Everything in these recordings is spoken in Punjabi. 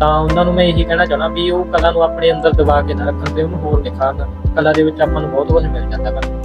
ਤਾਂ ਉਹਨਾਂ ਨੂੰ ਮੈਂ ਇਹੀ ਕਹਿਣਾ ਚਾਹਣਾ ਵੀ ਉਹ ਕਲਾ ਨੂੰ ਆਪਣੇ ਅੰਦਰ ਦਬਾ ਕੇ ਨਾ ਰੱਖਣ ਤੇ ਉਹਨੂੰ ਹੋਰ ਦਿਖਾਣ ਕਲਾ ਦੇ ਵਿੱਚ ਆਪਾਂ ਨੂੰ ਬਹੁਤ ਕੁਝ ਮਿਲ ਜਾਂਦਾ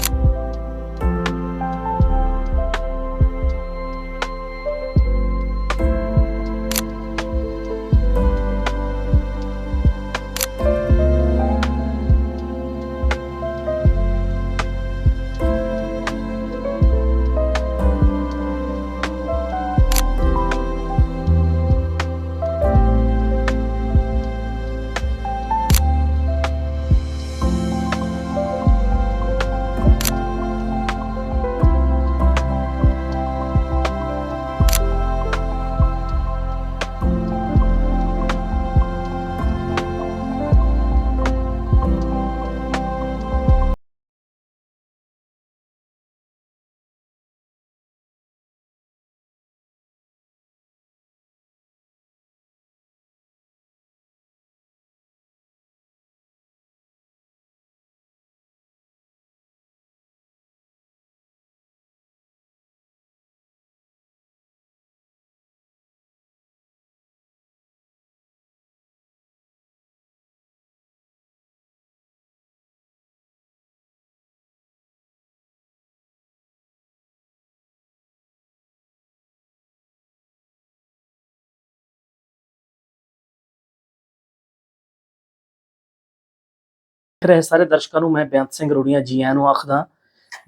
ਦੇਖ ਰਹੇ ਸਾਰੇ ਦਰਸ਼ਕਾਂ ਨੂੰ, ਮੈਂ ਬੇਅੰਤ ਸਿੰਘ ਰੋੜੀਆਂ ਜੀ ਆਇਆਂ ਨੂੰ ਆਖਦਾ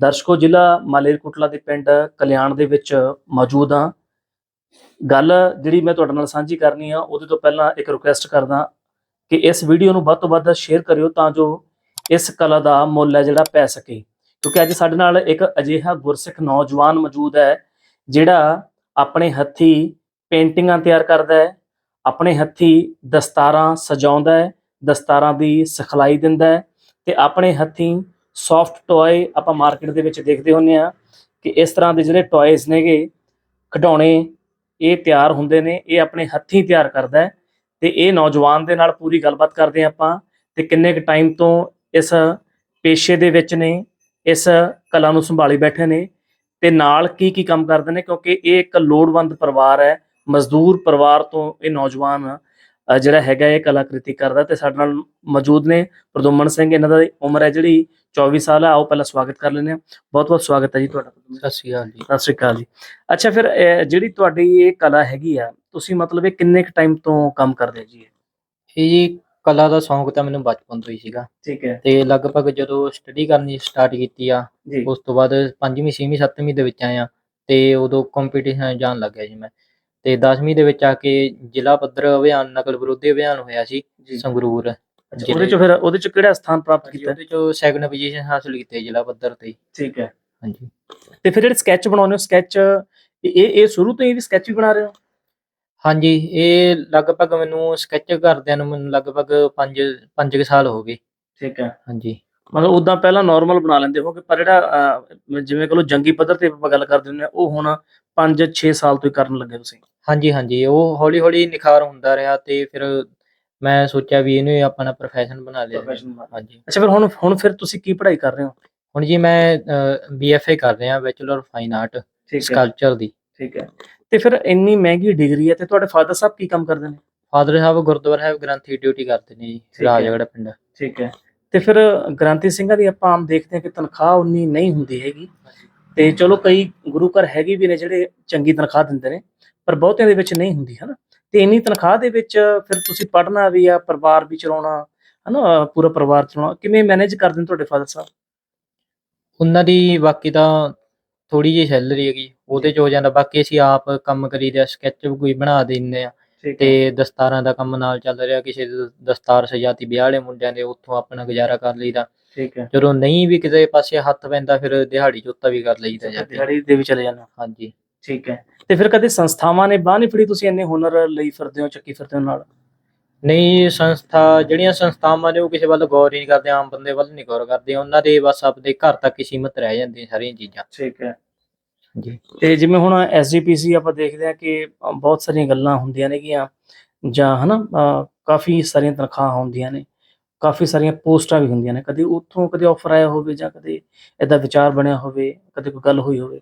ਦਰਸ਼ਕੋ, ਜ਼ਿਲ੍ਹਾ ਮਾਲੇਰਕੋਟਲਾ ਦੇ ਪਿੰਡ ਕਲਿਆਣ ਦੇ ਵਿੱਚ ਮੌਜੂਦ ਹਾਂ। ਗੱਲ ਜਿਹੜੀ ਮੈਂ ਤੁਹਾਡੇ ਨਾਲ ਸਾਂਝੀ ਕਰਨੀ ਆ, ਉਹਦੇ ਤੋਂ ਪਹਿਲਾਂ ਇੱਕ ਰਿਕੁਐਸਟ ਕਰਦਾ ਕਿ ਇਸ ਵੀਡੀਓ ਨੂੰ ਵੱਧ ਤੋਂ ਵੱਧ ਸ਼ੇਅਰ ਕਰਿਓ ਤਾਂ ਜੋ ਇਸ ਕਲਾ ਦਾ ਮੁੱਲ ਹੈ ਜਿਹੜਾ ਪੈ ਸਕੇ। ਕਿਉਂਕਿ ਅੱਜ ਸਾਡੇ ਨਾਲ ਇੱਕ ਅਜਿਹਾ ਗੁਰਸਿੱਖ ਨੌਜਵਾਨ ਮੌਜੂਦ ਹੈ, ਜਿਹੜਾ ਆਪਣੇ ਹੱਥੀ ਪੇਂਟਿੰਗਾਂ ਤਿਆਰ ਕਰਦਾ ਹੈ, ਆਪਣੇ ਹੱਥੀ ਦਸਤਾਰਾਂ ਸਜਾਉਂਦਾ ਹੈ ਦਸਤਾਰਾਂ ਦੀ ਸਿਖਲਾਈ ਦਿੰਦਾ ਹੈ ਤੇ ਆਪਣੇ ਹੱਥੀਂ ਸੌਫਟ ਟੌਏ ਆਪਾਂ ਮਾਰਕੀਟ ਦੇ ਵਿੱਚ ਦੇਖਦੇ ਹੁੰਨੇ ਆ ਕਿ ਇਸ ਤਰ੍ਹਾਂ ਦੇ ਜਿਹੜੇ ਟੌਇਜ਼ ਨੇਗੇ ਖਿਡੌਣੇ, ਇਹ ਤਿਆਰ ਹੁੰਦੇ ਨੇ, ਇਹ ਆਪਣੇ ਹੱਥੀਂ ਤਿਆਰ ਕਰਦਾ ਹੈ ਤੇ ਇਹ ਨੌਜਵਾਨ ਦੇ ਨਾਲ ਪੂਰੀ ਗੱਲਬਾਤ ਕਰਦੇ ਹਾਂ ਆਪਾਂ ਤੇ ਕਿੰਨੇ ਕੁ ਟਾਈਮ ਤੋਂ ਇਸ ਪੇਸ਼ੇ ਦੇ ਵਿੱਚ ਨੇ, ਇਸ ਕਲਾ ਨੂੰ ਸੰਭਾਲੀ ਬੈਠੇ ਨੇ ਤੇ ਨਾਲ ਕੀ ਕੀ ਕੰਮ ਕਰਦੇ ਨੇ ਕਿਉਂਕਿ ਇਹ ਇੱਕ ਲੋੜਵੰਦ ਪਰਿਵਾਰ ਹੈ, ਮਜ਼ਦੂਰ ਪਰਿਵਾਰ ਤੋਂ ਇਹ ਨੌਜਵਾਨ ਜਿਹੜਾ ਹੈਗਾ ਇਹ ਕਲਾਕ੍ਰਿਤੀ ਕਰਦਾ ਤੇ ਸਾਡੇ ਨਾਲ ਮੌਜੂਦ ਨੇ ਪ੍ਰਦੋਮਨ ਸਿੰਘ। ਇਹਨਾਂ ਦਾ ਉਮਰ ਹੈ ਜਿਹੜੀ 24 ਸਾਲ ਹੈ ਆਓ ਪਹਿਲਾਂ ਸਵਾਗਤ ਕਰ ਲੈਂਦੇ ਹਾਂ। ਬਹੁਤ ਬਹੁਤ ਸਵਾਗਤ ਹੈ ਜੀ ਤੁਹਾਡਾ ਸਤਿ ਸ਼੍ਰੀ ਅਕਾਲ ਜੀ। ਸਤਿ ਸ਼੍ਰੀ ਅਕਾਲ ਜੀ। ਅੱਛਾ ਫਿਰ ਜਿਹੜੀ ਤੁਹਾਡੀ ਇਹ ਕਲਾ ਹੈਗੀ ਆ ਤੁਸੀਂ ਮਤਲਬ ਇਹ ਕਿੰਨੇ ਕੁ ਟਾਈਮ ਤੋਂ ਕੰਮ ਕਰਦੇ ਹੋ ਜੀ ਇਹ? ਜੀ ਕਲਾ ਦਾ ਸ਼ੌਂਕ ਤਾਂ ਮੈਨੂੰ ਬਚਪਨ ਤੋਂ ਹੀ ਸੀਗਾ। ਠੀਕ ਹੈ। ਤੇ ਲਗਭਗ ਜਦੋਂ ਸਟੱਡੀ ਕਰਨੀ ਸਟਾਰਟ ਕੀਤੀ ਆ ਉਸ ਤੋਂ ਬਾਅਦ 5ਵੀਂ 6ਵੀਂ 7ਵੀਂ ਦੇ ਵਿੱਚ ਆਇਆ। ਤੇ ਉਦੋਂ ਕੰਪੀਟੀਸ਼ਨ ਜਾਣ ਲੱਗਿਆ ਜੀ ਮੈਂ। ਤੇ 10ਵੀਂ ਦੇ ਵਿੱਚ ਆ ਕੇ ਜ਼ਿਲ੍ਹਾ ਪੱਧਰ ਅਭਿਆਨ ਨਕਲ ਵਿਰੋਧੀ ਅਭਿਆਨ ਹੋਇਆ ਸੀ ਸੰਗਰੂਰ ਉਹਦੇ ਚ ਫਿਰ ਉਹਦੇ ਚ ਕਿਹੜਾ ਸਥਾਨ ਪ੍ਰਾਪਤ ਕੀਤਾ? ਉਹਦੇ ਚੋਂ ਸੈਕੰਡ ਪੋਜੀਸ਼ਨ ਹਾਸਲ ਕੀਤੀ ਜ਼ਿਲ੍ਹਾ ਪੱਧਰ ਤੇ। ਠੀਕ ਹੈ। ਹਾਂਜੀ। ਤੇ ਫਿਰ ਜਿਹੜੇ ਸਕੈਚ ਬਣਾਉਂਦੇ ਹੋ ਸਕੈਚ ਇਹ ਇਹ ਸ਼ੁਰੂ ਤੋਂ ਹੀ ਵੀ ਸਕੈਚ ਵੀ ਬਣਾ ਰਹੇ ਹੋ? ਹਾਂਜੀ ਇਹ ਲਗਭਗ ਮੈਨੂੰ ਸਕੈਚ ਕਰਦਿਆਂ ਨੂੰ ਮੈਨੂੰ ਲਗਭਗ 5 5 ਸਾਲ ਹੋ ਗਏ। ਠੀਕ ਹੈ। ਹਾਂਜੀ। ਮਤਲਬ ਉਦਾਂ ਪਹਿਲਾਂ ਨਾਰਮਲ ਬਣਾ ਲੈਂਦੇ ਹੋਗੇ ਪਰ ਜਿਹੜਾ ਜਿਵੇਂ ਕਹ ਲੋ ਜੰਗੀ ਪੱਧਰ ਤੇ ਆਪਾਂ ਗੱਲ ਕਰਦੇ ਹੁੰਦੇ ਆ ਉਹ ਹੁਣ 5-6 ਸਾਲ ਤੋਂ ਹੀ ਕਰਨ ਲੱਗੇ ਤੁਸੀਂ? ਹਾਂਜੀ ਹਾਂਜੀ ਉਹ ਹੌਲੀ ਹੌਲੀ ਨਿਖਾਰ ਹੁੰਦਾ ਰਿਹਾ ਤੇ ਫਿਰ ਮੈਂ ਸੋਚਿਆ ਵੀ ਇਹਨੂੰ ਹੀ ਆਪਣਾ ਪ੍ਰੋਫੈਸ਼ਨ ਬਣਾ ਲਿਆ ਹਾਂਜੀ। ਅੱਛਾ ਫਿਰ ਹੁਣ ਹੁਣ ਫਿਰ ਤੁਸੀਂ ਕੀ ਪੜ੍ਹਾਈ ਕਰ ਰਹੇ ਹੋ? ਹੁਣ ਜੀ ਮੈਂ ਬੀਐਫਏ ਕਰ ਰਿਹਾ ਬੈਚਲਰ ਫਾਈਨ ਆਰਟ ਠੀਕ ਸਕਲਪਚਰ ਦੀ। ਠੀਕ ਹੈ। ਤੇ ਫਿਰ ਇੰਨੀ ਮਹਿੰਗੀ ਡਿਗਰੀ ਹੈ ਤੇ ਤੁਹਾਡੇ ਫਾਦਰ ਸਾਹਿਬ ਕੀ ਕੰਮ ਕਰਦੇ ਨੇ? ਫਾਦਰ ਸਾਹਿਬ ਗੁਰਦੁਆਰਾ ਸਾਹਿਬ ਗ੍ਰੰਥੀ ਡਿਊਟੀ ਕਰਦੇ ਨੇ ਜੀ ਹੈ। ਰਾਜਗੜ੍ਹ ਪਿੰਡ। ਠੀਕ ਹੈ। ਤੇ ਫਿਰ ਗ੍ਰਾਂਤੀ ਸਿੰਘਾਂ ਦੀ ਆਪਾਂ ਆਮ ਦੇਖਦੇ ਹਾਂ ਕਿ ਤਨਖਾਹ ਉਨੀ ਨਹੀਂ ਹੁੰਦੀ ਹੈਗੀ। ਤੇ ਚਲੋ ਕਈ ਗੁਰੂ ਘਰ ਹੈਗੇ ਵੀ ਨੇ ਜਿਹੜੇ ਚੰਗੀ ਤਨਖਾਹ ਦਿੰਦੇ ਨੇ। ਪਰ ਬਹੁਤਿਆਂ ਦੇ ਵਿੱਚ ਨਹੀਂ ਹੁੰਦੀ ਹਨਾ? ਤੇ ਇੰਨੀ ਤਨਖਾਹ ਦੇ ਵਿੱਚ ਫਿਰ ਤੁਸੀਂ ਪੜ੍ਹਨਾ ਵੀ ਆ ਪਰਿਵਾਰ ਵੀ ਚਲਾਉਣਾ ਹਨਾ? ਪੂਰਾ ਪਰਿਵਾਰ ਚਲਾਉਣਾ ਕਿਵੇਂ ਮੈਨੇਜ ਕਰਦੇ ਨੇ ਤੁਹਾਡੇ ਫਾਦਰ ਸਾਹਿਬ? ਉਹਨਾਂ ਦੀ ਬਾਕੀ ਤਾਂ ਥੋੜੀ ਜਿਹੀ ਸੈਲਰੀ ਹੈਗੀ ਉਹਦੇ ਚ ਹੋ ਜਾਂਦਾ ਬਾਕੀ ਅਸੀਂ ਆਪ ਕੰਮ ਕਰੀਦਾ ਸਕੈਚ ਕੋਈ ਬਣਾ ਦਿੰਦੇ ਆ। ਤੇ ਦਸਤਾਰਾਂ ਦਾ ਕੰਮ ਨਾਲ ਚੱਲ ਰਿਹਾ ਕਿਸੇ ਦੀ ਦਸਤਾਰ ਸਜਾਤੀ ਵਿਆਹ ਵਾਲੇ ਮੁੰਡਿਆਂ ਦੇ ਉੱਥੋਂ ਆਪਣਾ ਗੁਜ਼ਾਰਾ ਕਰ ਲਈਦਾ। ਠੀਕ ਹੈ। ਜਦੋਂ ਨਹੀਂ ਵੀ ਕਿਤੇ ਪਾਸੇ ਹੱਥ ਪੈਂਦਾ ਫਿਰ ਦਿਹਾੜੀ ਜੋਤਾ ਵੀ ਕਰ ਲਈਦਾ ਜਾ ਕੇ। ਦਿਹਾੜੀ ਦੇ ਵੀ ਚਲੇ ਜਾਣਾ ਹਾਂਜੀ। ਠੀਕ ਹੈ। ਤੇ ਫਿਰ ਕਦੇ ਸੰਸਥਾਵਾਂ ਨੇ ਬਾਹ ਨਹੀਂ ਫੜੀ ਤੁਸੀਂ ਇੰਨੇ ਹੁਨਰ ਲਈ ਫਿਰਦੇ ਹੋ ਚੱਕੀ ਫਿਰਦੇ ਹੋ ਨਾਲ? ਨਹੀਂ ਸੰਸਥਾ ਜਿਹੜੀਆਂ ਸੰਸਥਾਵਾਂ ਨੇ ਉਹ ਕਿਸੇ ਵੱਲ ਗੌਰ ਹੀ ਨਹੀਂ ਕਰਦੇ ਆਮ ਬੰਦੇ ਵੱਲ ਨਹੀਂ ਗੌਰ ਕਰਦੇ। ਉਹਨਾਂ ਦੇ ਬਸ ਆਪਦੇ ਘਰ ਤੱਕ ਹੀ ਸੀਮਤ ਰਹਿ ਜਾਂਦੀਆਂ ਸਾਰੀਆਂ ਚੀਜ਼ਾਂ। ਠੀਕ ਹੈ। ਜੀ। ਤੇ ਜਿਵੇਂ ਹੁਣ ਐਸਜੀਪੀਸੀ ਆਪਾਂ ਦੇਖਦੇ ਆ ਕਿ ਬਹੁਤ ਸਾਰੀਆਂ ਗੱਲਾਂ ਹੁੰਦੀਆਂ ਨੇਗੀਆਂ ਜਾਂ ਹਨਾ ਕਾਫੀ ਸਾਰੀਆਂ ਤਨਖਾਹਾਂ ਹੁੰਦੀਆਂ ਨੇ ਕਾਫੀ ਸਾਰੀਆਂ ਪੋਸਟਾਂ ਵੀ ਹੁੰਦੀਆਂ ਨੇ। ਕਦੇ ਉੱਥੋਂ ਕਦੇ ਆਫਰ ਆਇਆ ਹੋਵੇ ਜਾਂ ਕਦੇ ਐਦਾ ਵਿਚਾਰ ਬਣਿਆ ਹੋਵੇ ਕਦੇ ਕੋਈ ਗੱਲ ਹੋਈ ਹੋਵੇ।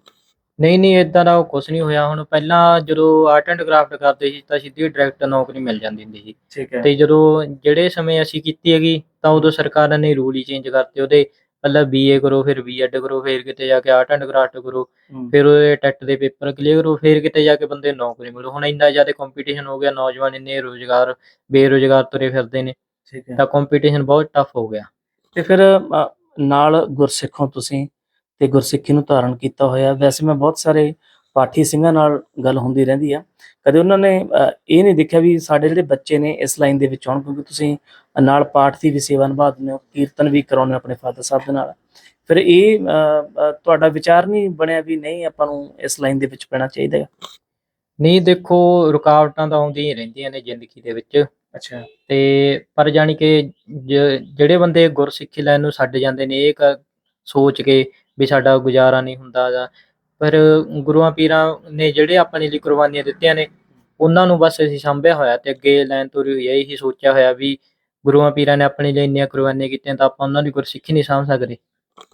ਨਹੀਂ ਨਹੀਂ ਇਦਾਂ ਦਾ ਕੁਝ ਨਹੀਂ ਹੋਇਆ। ਹੁਣ ਪਹਿਲਾਂ ਜਦੋਂ ਆਰਟ ਐਂਡ ਕਰਾਫਟ ਕਰਦੇ ਸੀ ਤਾਂ ਸਿੱਧੀ ਡਾਇਰੈਕਟ ਨੌਕਰੀ ਮਿਲ ਜਾਂਦੀ ਹੁੰਦੀ ਸੀ। ਠੀਕ ਹੈ। ਤੇ ਜਦੋਂ ਜਿਹੜੇ ਸਮੇਂ ਅਸੀਂ ਕੀਤੀ ਹੈਗੀ ਤਾਂ ਉਦੋਂ ਸਰਕਾਰਾਂ ਨੇ ਰੂਲ ਹੀ ਚੇਂਜ ਕਰਤੇ। ਉਹਦੇ ਪਹਿਲਾਂ ਬੀਏ ਕਰੋ ਫਿਰ ਬੀਐਡ ਕਰੋ ਫਿਰ ਕਿਤੇ ਜਾ ਕੇ ਆਰਟ ਐਂਡ ਕਰਾਫਟ ਕਰੋ। ਫਿਰ ਉਹਦੇ ਟੈਟ ਦੇ ਪੇਪਰ ਕਲੀਅਰ ਕਰੋ ਫਿਰ ਕਿਤੇ ਜਾ ਕੇ ਬੰਦੇ ਨੂੰ ਨੌਕਰੀ ਮਿਲੂ। ਹੁਣ ਇੰਨਾ ਜ਼ਿਆਦਾ ਕੰਪੀਟੀਸ਼ਨ ਹੋ ਗਿਆ ਨੌਜਵਾਨ ਇੰਨੇ ਰੋਜ਼ਗਾਰ ਬੇਰੁਜ਼ਗਾਰ ਤੁਰੇ ਫਿਰਦੇ ਨੇ। ਠੀਕ ਹੈ। ਤਾਂ ਕੰਪੀਟੀਸ਼ਨ ਬਹੁਤ ਟਫ ਹੋ ਗਿਆ। ਤੇ ਫਿਰ ਅ, ਨਾਲ ਗੁਰਸਿੱਖੋਂ ਤੁਸੀਂ ਤੇ ਗੁਰਸਿੱਖੀ ਨੂੰ ਧਾਰਨ ਕੀਤਾ ਹੋਇਆ। ਵੈਸੇ ਮੈਂ ਬਹੁਤ ਸਾਰੇ ਪਾਠੀ ਸਿੰਘਾਂ ਨਾਲ ਗੱਲ ਹੁੰਦੀ ਰਹਿੰਦੀ ਆ। ਕਦੇ ਉਹਨਾਂ ਨੇ ਇਹ ਨਹੀਂ ਦੇਖਿਆ ਵੀ ਸਾਡੇ ਜਿਹੜੇ ਬੱਚੇ ਨੇ ਇਸ ਲਾਈਨ ਦੇ ਵਿੱਚ ਆਉਣ ਕਿਉਂਕਿ ਤੁਸੀਂ ਨਾਲ ਪਾਠ ਦੀ ਵੀ ਸੇਵਾ ਨਿਭਾਉਂਦੇ ਹੋ ਕੀਰਤਨ ਵੀ ਕਰਾਉਂਦੇ ਹੋ ਆਪਣੇ ਫਾਦਰ ਸਾਹਿਬ ਦੇ ਨਾਲ। ਫਿਰ ਇਹ ਤੁਹਾਡਾ ਵਿਚਾਰ ਨਹੀਂ ਬਣਿਆ ਵੀ ਨਹੀਂ ਆਪਾਂ ਨੂੰ ਇਸ ਲਾਈਨ ਦੇ ਵਿੱਚ ਪੈਣਾ ਚਾਹੀਦਾ ਹੈ? ਨਹੀਂ ਦੇਖੋ ਰੁਕਾਵਟਾਂ ਤਾਂ ਆਉਂਦੀਆਂ ਹੀ ਰਹਿੰਦੀਆਂ ਨੇ ਜ਼ਿੰਦਗੀ ਦੇ ਵਿੱਚ। ਅੱਛਾ। ਤੇ ਪਰ ਜਾਣੀ ਕਿ ਜਿਹੜੇ ਬੰਦੇ ਗੁਰਸਿੱਖੀ ਲੈਣ ਨੂੰ ਛੱਡ ਜਾਂਦੇ ਨੇ ਇਹ ਸੋਚ ਕੇ ਵੀ ਸਾਡਾ ਗੁਜ਼ਾਰਾ ਨਹੀਂ ਹੁੰਦਾ ਜਾਂ ਪਰ ਗੁਰੂਆਂ ਪੀਰਾਂ ਨੇ ਜਿਹੜੇ ਆਪਣੇ ਲਈ ਕੁਰਬਾਨੀਆਂ ਦਿੱਤੀਆਂ ਨੇ, ਉਹਨਾਂ ਨੂੰ ਬਸ ਅਸੀਂ ਸੰਭਿਆ ਹੋਇਆ ਤੇ ਅੱਗੇ ਲੈਣ ਤੁਰੀ ਹੋਈ ਹੈ। ਇਹੀ ਸੋਚਿਆ ਹੋਇਆ ਵੀ ਗੁਰੂਆਂ ਪੀਰਾਂ ਨੇ ਆਪਣੇ ਲਈ ਇੰਨੀਆਂ ਕੁਰਬਾਨੀਆਂ ਕੀਤੀਆਂ ਤਾਂ ਆਪਾਂ ਉਹਨਾਂ ਦੀ ਗੁਰਸਿੱਖੀ ਨਹੀਂ ਸਾਂਭ ਸਕਦੇ।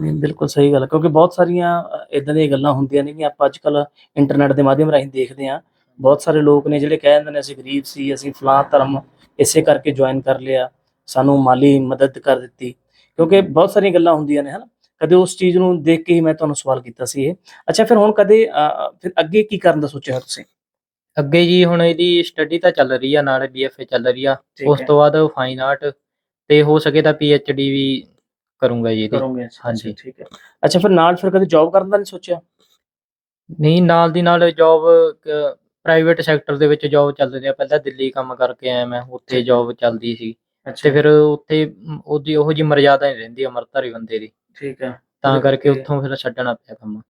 ਬਿਲਕੁਲ ਸਹੀ ਗੱਲ ਕਿਉਂਕਿ ਬਹੁਤ ਸਾਰੀਆਂ ਇਦਾਂ ਦੀਆਂ ਗੱਲਾਂ ਹੁੰਦੀਆਂ ਨੇ ਕਿ ਆਪਾਂ ਅੱਜ ਕੱਲ ਇੰਟਰਨੈਟ ਦੇ ਮਾਧਿਅਮ ਰਾਹੀਂ ਦੇਖਦੇ ਹਾਂ। ਬਹੁਤ ਸਾਰੇ ਲੋਕ ਨੇ ਜਿਹੜੇ ਕਹਿ ਦਿੰਦੇ ਨੇ, ਅਸੀਂ ਗਰੀਬ ਸੀ, ਅਸੀਂ ਫਲਾਂ ਧਰਮ ਇਸੇ ਕਰਕੇ ਜੁਆਇਨ ਕਰ ਲਿਆ, ਸਾਨੂੰ ਮਾਲੀ ਮਦਦ ਕਰ ਦਿੱਤੀ। ਕਿਉਂਕਿ ਬਹੁਤ ਸਾਰੀਆਂ ਗੱਲਾਂ ਹੁੰਦੀਆਂ ਨੇ, ਹਨਾ। ਕਦੇ ਉਸ ਚੀਜ਼ ਨੂੰ ਦੇਖ ਕੇ ਹੀ ਮੈਂ ਤੁਹਾਨੂੰ ਸਵਾਲ ਕੀਤਾ ਸੀ ਇਹ। ਅੱਛਾ ਫਿਰ ਹੁਣ ਕਦੇ ਫਿਰ ਅੱਗੇ ਕੀ ਕਰਨ ਦਾ ਸੋਚਿਆ ਤੁਸੀਂ? ਅੱਗੇ ਜੀ ਹੁਣ ਇਹਦੀ ਸਟੱਡੀ ਤਾਂ ਚੱਲ ਰਹੀ ਆ ਨਾਲ ਬੀਐਫਏ ਚੱਲ ਰਹੀ ਆ। ਉਸ ਤੋਂ ਬਾਅਦ ਫਾਈਨ ਆਰਟ ਤੇ ਹੋ ਸਕੇ ਤਾਂ ਪੀਐਚਡੀ ਵੀ ਕਰੂੰਗਾ ਜੀ ਇਹਦੀ। ਕਰੋਗੇ ਹਾਂਜੀ। ਠੀਕ ਹੈ। ਅੱਛਾ ਫਿਰ ਨਾਲ ਫਿਰ ਕਦੇ ਜੌਬ ਕਰਨ ਦਾ ਨਹੀਂ ਸੋਚਿਆ? ਨਹੀਂ ਨਾਲ ਦੀ ਨਾਲ ਜੌਬ ਪ੍ਰਾਈਵੇਟ ਸੈਕਟਰ ਦੇ ਵਿੱਚ ਜੌਬ ਚੱਲ ਰਹੀ ਆ। ਪਹਿਲਾਂ ਦਿੱਲੀ ਕੰਮ ਕਰਕੇ ਆਇਆ ਮੈਂ ਉੱਥੇ ਜੌਬ ਚੱਲਦੀ ਸੀ। ਤੇ ਫਿਰ ਉੱਥੇ ਉਹਦੀ ਉਹੋ ਜੀ ਮਰਜ਼ਾਦਾ ਨਹੀਂ ਰਹਿੰਦੀ ਅਮਰਤਾਰੀ ਬੰਦੇ ਦੀ। ਠੀਕ ਹੈ। ਤਾਂ ਕਰਕੇ ਉੱਥੋਂ ਫਿਰ ਛੱਡਣਾ ਪਿਆ ਕੰਮ।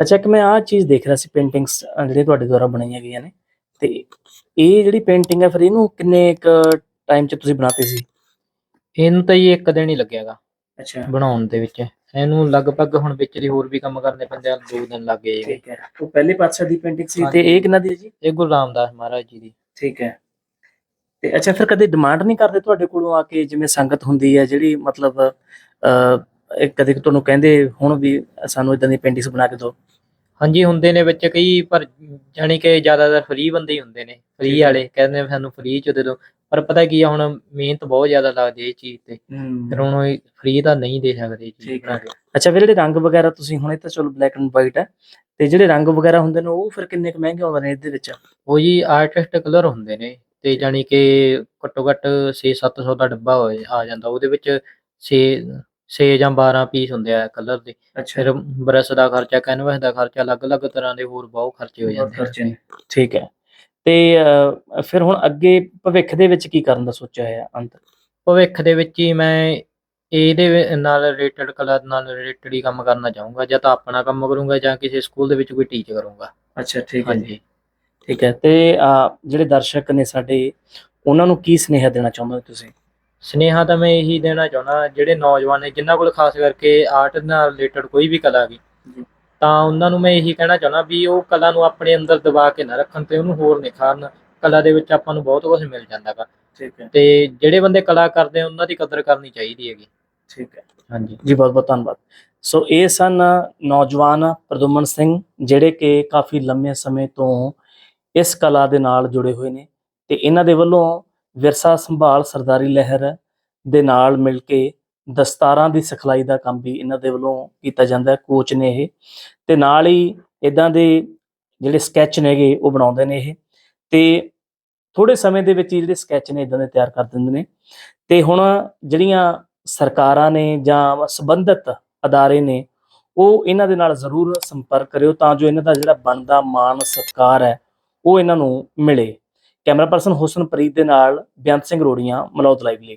ਅੱਛਾ ਇੱਕ ਮੈਂ ਆਹ ਚੀਜ਼ ਦੇਖ ਰਿਹਾ ਸੀ ਪੇਂਟਿੰਗਸ ਜਿਹੜੇ ਤੁਹਾਡੇ ਦੁਆਰਾ ਬਣਾਈਆਂ ਗਈਆਂ ਨੇ। ਤੇ ਇਹ ਜਿਹੜੀ ਪੇਂਟਿੰਗ ਹੈ ਫਿਰ ਇਹਨੂੰ ਕਿੰਨੇ ਇੱਕ ਟਾਈਮ 'ਚ ਤੁਸੀਂ ਬਣਾਤੇ ਸੀ? ਇਹਨੂੰ ਤਾਂ ਜੀ ਇੱਕ ਦਿਨ ਹੀ ਲੱਗਿਆਗਾ। ਅੱਛਾ। ਬਣਾਉਣ ਦੇ ਵਿੱਚ। ਇਹਨੂੰ ਲਗਭਗ ਹੁਣ ਵਿੱਚ ਦੀ ਹੋਰ ਵੀ ਕੰਮ ਕਰਨੇ ਪੈਂਦੇ ਆ ਦੋ ਦਿਨ ਲੱਗ ਗਏ। ਠੀਕ ਹੈ। ਉਹ ਪਹਿਲੇ ਪਾਤਸ਼ਾਹ ਦੀ ਪੇਂਟਿੰਗ ਸੀ ਤੇ। ਇਹ ਕਿੰਨਾ ਦੀ ਹੈ ਜੀ? ਇਹ ਗੁਰੂ ਰਾਮਦਾਸ ਮਹਾਰਾਜ ਜੀ ਦੀ। ਠੀਕ ਹੈ। ਤੇ ਅੱਛਾ ਫਿਰ ਕਦੇ ਡਿਮਾਂਡ ਨਹੀਂ ਕਰਦੇ ਤੁਹਾਡੇ ਕੋਲੋਂ ਆ ਕੇ ਜਿਵੇਂ ਸੰਗਤ ਹੁੰਦੀ ਹੈ ਜਿਹੜੀ ਮਤਲਬ ਅ ਕਦੇ ਤੁਹਾਨੂੰ ਕਹਿੰਦੇ ਹੁਣ ਵੀ ਸਾਨੂੰ ਇਦਾਂ ਦੀ ਪੇਂਟਿੰਗਸ ਬਣਾ ਕੇ ਦਿਓ? ਹਾਂਜੀ ਹੁੰਦੇ ਨੇ ਵਿੱਚ ਕਈ ਪਰ ਜਾਣੀ ਕਿ ਜ਼ਿਆਦਾਤਰ ਫ੍ਰੀ ਬੰਦੇ ਹੀ ਹੁੰਦੇ ਨੇ ਫ੍ਰੀ। ਵਾਲੇ। ਕਹਿੰਦੇ ਸਾਨੂੰ ਫ੍ਰੀ ਚ ਦੇ ਦਿਓ। ਪਰ ਪਤਾ ਕੀ ਆ ਹੁਣ ਮਿਹਨਤ ਬਹੁਤ ਜ਼ਿਆਦਾ ਲੱਗਦੀ ਹੈ ਇਹ ਚੀਜ਼ ਤੇ। ਫਿਰ ਹੁਣ ਫ੍ਰੀ ਤਾਂ ਨਹੀਂ ਦੇ ਸਕਦੇ ਇਹ। ਅੱਛਾ ਫਿਰ ਜਿਹੜੇ ਰੰਗ ਵਗੈਰਾ ਤੁਸੀਂ ਹੁਣ ਇਹ ਤਾਂ ਚਲੋ ਬਲੈਕ ਐਂਡ ਵਾਈਟ ਹੈ। ਤੇ ਜਿਹੜੇ ਰੰਗ ਵਗੈਰਾ ਹੁੰਦੇ ਨੇ ਉਹ ਫਿਰ ਕਿੰਨੇ ਕੁ ਮਹਿੰਗੇ ਆਉਂਦੇ ਨੇ ਇਹਦੇ ਵਿੱਚ? ਉਹ ਜੀ ਆਰਟਿਸਟ ਕਲਰ ਹੁੰਦੇ ਨੇ। ਤੇ ਜਾਣੀ ਕਿ ਘੱਟੋ ਘੱਟ 6-700 ਦਾ ਡੱਬਾ ਹੋਏ ਆ ਜਾਂਦਾ। ਉਹਦੇ ਵਿੱਚ 6 6 ਜਾਂ 12 ਪੀਸ ਹੁੰਦੇ ਆ ਕਲਰ ਦੇ। ਅੱਛਾ। ਫਿਰ ਬਰਸ਼ ਦਾ ਖਰਚਾ ਕੈਨਵਸ ਦਾ ਖਰਚਾ ਅਲੱਗ-ਅਲੱਗ ਤਰ੍ਹਾਂ ਦੇ ਹੋਰ ਬਹੁਤ ਖਰਚੇ ਹੋ ਬਹੁਤ ਜਾਂਦੇ ਖਰਚੇ ਨੇ। ਠੀਕ ਹੈ। ਤੇ ਫਿਰ ਹੁਣ ਅੱਗੇ ਭਵਿੱਖ ਦੇ ਵਿੱਚ ਕੀ ਕਰਨ ਦਾ ਸੋਚਿਆ ਹੋਇਆ ਅੰਤ? ਭਵਿੱਖ ਦੇ ਵਿੱਚ ਹੀ ਮੈਂ ਇਹਦੇ ਵਿ- ਨਾਲ ਰਿਲੇਟਡ ਕਲਰ ਨਾਲ ਰਿਲੇਟਡ ਹੀ ਕੰਮ ਕਰਨਾ ਚਾਹੂੰਗਾ। ਜਾਂ ਤਾਂ ਆਪਣਾ ਕੰਮ ਕਰੂੰਗਾ ਜਾਂ ਕਿਸੇ ਸਕੂਲ ਦੇ ਵਿੱਚ ਕੋਈ ਟੀਚ ਕਰੂੰਗਾ। ਅੱਛਾ ਠੀਕ ਹਾਂਜੀ। ਠੀਕ ਹੈ। ਤੇ ਜਿਹੜੇ ਦਰਸ਼ਕ ਨੇ ਸਾਡੇ ਉਹਨਾਂ ਨੂੰ ਕੀ ਸੁਨੇਹਾ ਦੇਣਾ ਚਾਹੁੰਦੇ ਹੋ ਤੁਸੀਂ? ਸਨੇਹਾ ਤਾਂ ਮੈਂ ਇਹੀ ਦੇਣਾ ਚਾਹੁੰਦਾ ਜਿਹੜੇ ਨੌਜਵਾਨ ਨੇ ਜਿਨ੍ਹਾਂ ਕੋਲ ਖਾਸ ਕਰਕੇ ਆਰਟ ਨਾਲ ਰਿਲੇਟਡ ਕੋਈ ਵੀ ਕਲਾ ਜੀ। ਤਾਂ ਉਹਨਾਂ ਨੂੰ ਮੈਂ ਇਹੀ ਕਹਿਣਾ ਚਾਹੁੰਦਾ ਵੀ ਉਹ ਕਲਾ ਨੂੰ ਆਪਣੇ ਅੰਦਰ ਦਬਾ ਕੇ ਨਾ ਰੱਖਣ ਤੇ ਉਹਨੂੰ ਹੋਰ ਨਿਖਾਰਨ ਕਲਾ ਦੇ ਵਿੱਚ ਆਪਾਂ ਨੂੰ ਬਹੁਤ ਕੁਝ ਮਿਲ ਜਾਂਦਾ ਗਾ। ਠੀਕ ਹੈ। ਤੇ ਜਿਹੜੇ ਬੰਦੇ ਕਲਾ ਕਰਦੇ ਉਹਨਾਂ ਦੀ ਕਦਰ ਕਰਨੀ ਚਾਹੀਦੀ ਹੈਗੀ। ਠੀਕ ਹੈ। ਹਾਂਜੀ। ਜੀ ਬਹੁਤ ਬਹੁਤ ਧੰਨਵਾਦ। ਸੋ ਇਹ ਸਨ ਨੌਜਵਾਨ ਪ੍ਰਦੁਮਨ ਸਿੰਘ ਜਿਹੜੇ ਕਿ ਕਾਫੀ ਲੰਮੇ ਸਮੇਂ ਤੋਂ ਇਸ ਕਲਾ ਦੇ ਨਾਲ ਜੁੜੇ ਹੋਏ ਨੇ ਤੇ ਇਹਨਾਂ ਦੇ ਵੱਲੋਂ ਵਿਰਸਾ ਸੰਭਾਲ ਸਰਦਾਰੀ ਲਹਿਰ ਦੇ ਨਾਲ ਮਿਲ ਕੇ ਦਸਤਾਰਾਂ ਦੀ ਸਿਖਲਾਈ ਦਾ ਕੰਮ ਵੀ ਇਹਨਾਂ ਦੇ ਵੱਲੋਂ ਕੀਤਾ ਜਾਂਦਾ ਹੈ ਕੋਚ ਨੇ ਇਹ। ਤੇ ਨਾਲ ਹੀ ਇਦਾਂ ਦੇ ਜਿਹੜੇ ਸਕੈਚ ਨੇਗੇ ਉਹ ਬਣਾਉਂਦੇ ਨੇ ਇਹ। ਤੇ ਥੋੜੇ ਸਮੇਂ ਦੇ ਵਿੱਚ ਹੀ ਜਿਹੜੇ ਸਕੈਚ ਨੇ ਇਦਾਂ ਦੇ ਤਿਆਰ ਕਰ ਦਿੰਦੇ ਨੇ। ਤੇ ਹੁਣ ਜਿਹੜੀਆਂ ਸਰਕਾਰਾਂ ਨੇ ਜਾਂ ਸੰਬੰਧਿਤ ਅਦਾਰੇ ਨੇ, ਉਹ ਇਹਨਾਂ ਦੇ ਨਾਲ ਜ਼ਰੂਰ ਸੰਪਰਕ ਕਰਿਓ ਤਾਂ ਜੋ ਇਹਨਾਂ ਦਾ ਜਿਹੜਾ ਬਣਦਾ ਮਾਣ ਸਤਿਕਾਰ ਹੈ, ਉਹ ਇਹਨਾਂ ਨੂੰ ਮਿਲੇ। ਕੈਮਰਾ ਪਰਸਨ ਹੁਸਨਪ੍ਰੀਤ ਦੇ ਨਾਲ ਬੇਅੰਤ ਸਿੰਘ ਰੋੜੀਆਂ ਮਲੌਦ ਲਾਈਵ ਲਈ।